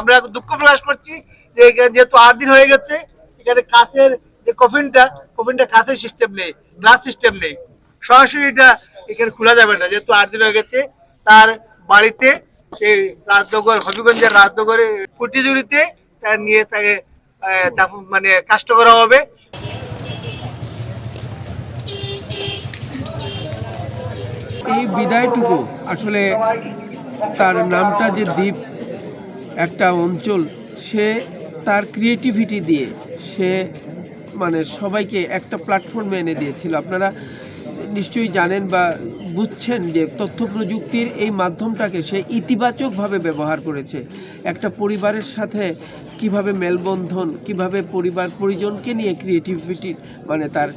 আমরা দুঃখ প্রকাশ করছি যে যেহেতু আট দিন হয়ে গেছে, এখানে কাছের যে কফিনটা কফিনটা কাছের সিস্টেম নেই গ্লাস সিস্টেম নেই। সরাসরি এটা এখানে খোলা যাবে না, যেহেতু আট দিন হয়ে গেছে, তার বাড়িতে সেই রাজনগর, হবিগঞ্জের রাজনগরে কুটিজুড়িতে তার নিয়ে তাকে মানে কাষ্ট করা হবে। এই বিদায়টুকু আসলে তার নামটা যে দ্বীপ একটা অঞ্চল, সে তার ক্রিয়েটিভিটি দিয়ে সে মানে সবাইকে একটা প্ল্যাটফর্মে এনে দিয়েছিল। আপনারা নিশ্চয়ই জানেন বা বুঝছেন যে তথ্য প্রযুক্তির এই মাধ্যমটাকে সে ইতিবাচকভাবে ব্যবহার করেছে। একটা পরিবারের সাথে কীভাবে মেলবন্ধন, কীভাবে পরিবার পরিজনকে নিয়ে ক্রিয়েটিভিটি মানে তার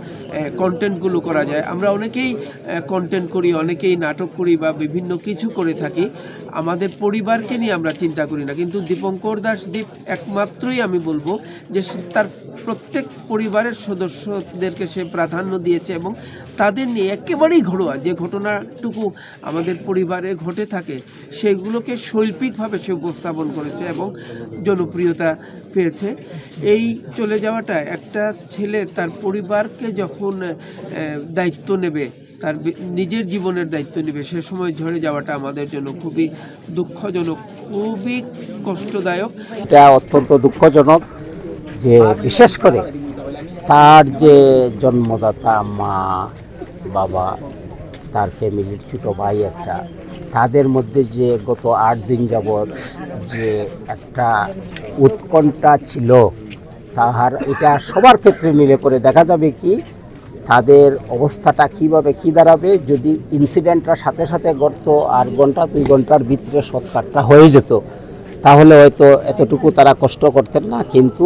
কন্টেন্টগুলো করা যায়। আমরা অনেকেই কন্টেন্ট করি, অনেকেই নাটক করি বা বিভিন্ন কিছু করে থাকি। আমাদের পরিবারকে নিয়ে আমরা চিন্তা করি না। কিন্তু দীপঙ্কর দাস দীপ একমাত্রই আমি বলব যে তার প্রত্যেক পরিবারের সদস্যদেরকে সে প্রাধান্য দিয়েছে এবং তাদের নিয়ে একেবারেই ঘরোয়া যে ঘটনাটুকু আমাদের পরিবারে ঘটে থাকে, সেগুলোকে শৈল্পিকভাবে সে উপস্থাপন করেছে এবং জনপ্রিয়তা পেয়েছে। এই চলে যাওয়াটা একটা ছেলে তার পরিবারকে যখন দায়িত্ব নেবে তার নিজের জীবনের দায়িত্ব নেবে। সে সময় ঝরে যাওয়াটা আমাদের জন্য খুবই দুঃখজনক, খুবই কষ্টদায়ক। এটা অত্যন্ত দুঃখজনক যে বিশেষ করে তার যে জন্মদাতা মা, বাবা, তার ফ্যামিলির ছোট ভাই একটা, তাদের মধ্যে যে গত আট দিন যাবৎ যে একটা উৎকণ্ঠা ছিল, তাহার এটা সবার ক্ষেত্রে মিলে করে দেখা যাবে কি তাদের অবস্থাটা কীভাবে কি দাঁড়াবে? যদি ইনসিডেন্টটা সাথে সাথে ঘটতো আর ঘণ্টা দুই ঘণ্টার ভিতরে সৎকারটা হয়ে যেত, তাহলে হয়তো এতটুকু তারা কষ্ট করতেন না। কিন্তু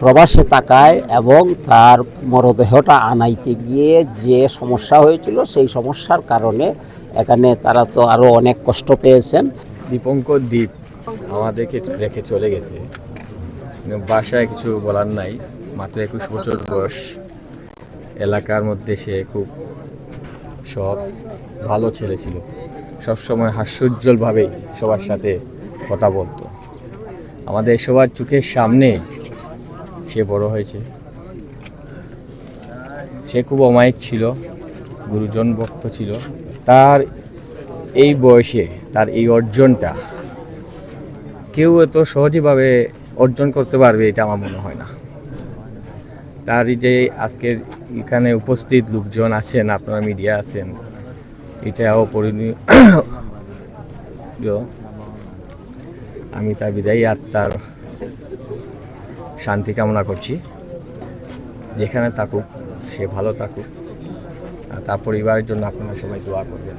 প্রবাসে তাকায় এবং তার মরদেহটা আনাইতে গিয়ে যে সমস্যা হয়েছিল, সেই সমস্যার কারণে এখানে তারা তো আরও অনেক কষ্ট পেয়েছেন। দীপঙ্কর দ্বীপ আমাদেরকে রেখে চলে গেছে। বাসায় কিছু বলার নাই, মাত্র একুশ বছর বয়স। এলাকার মধ্যে সে খুব সৎ, ভালো ছেলে ছিল। সবসময় হাস্যোজ্জ্বলভাবেই সবার সাথে কথা বলতো। আমাদের সবার চোখের সামনে সে বড় হয়েছে। সে খুব অমায়িক ছিল, গুরুজন ভক্ত ছিল। তার এই বয়সে, তার এই অর্জনটা কেউ এত সহজেভাবে অর্জন করতে পারবে, এটা আমার মনে হয় না। তার এই যে আজকের এখানে উপস্থিত লোকজন আছেন, আপনারা মিডিয়া আছেন, এটাও পরিণীয় আমি তার বিদায়ী আত্মার শান্তি কামনা করছি। যেখানে থাকুক, সে ভালো থাকুক। আর তার পরিবারের জন্য আপনারা সবাই দোয়া করবেন।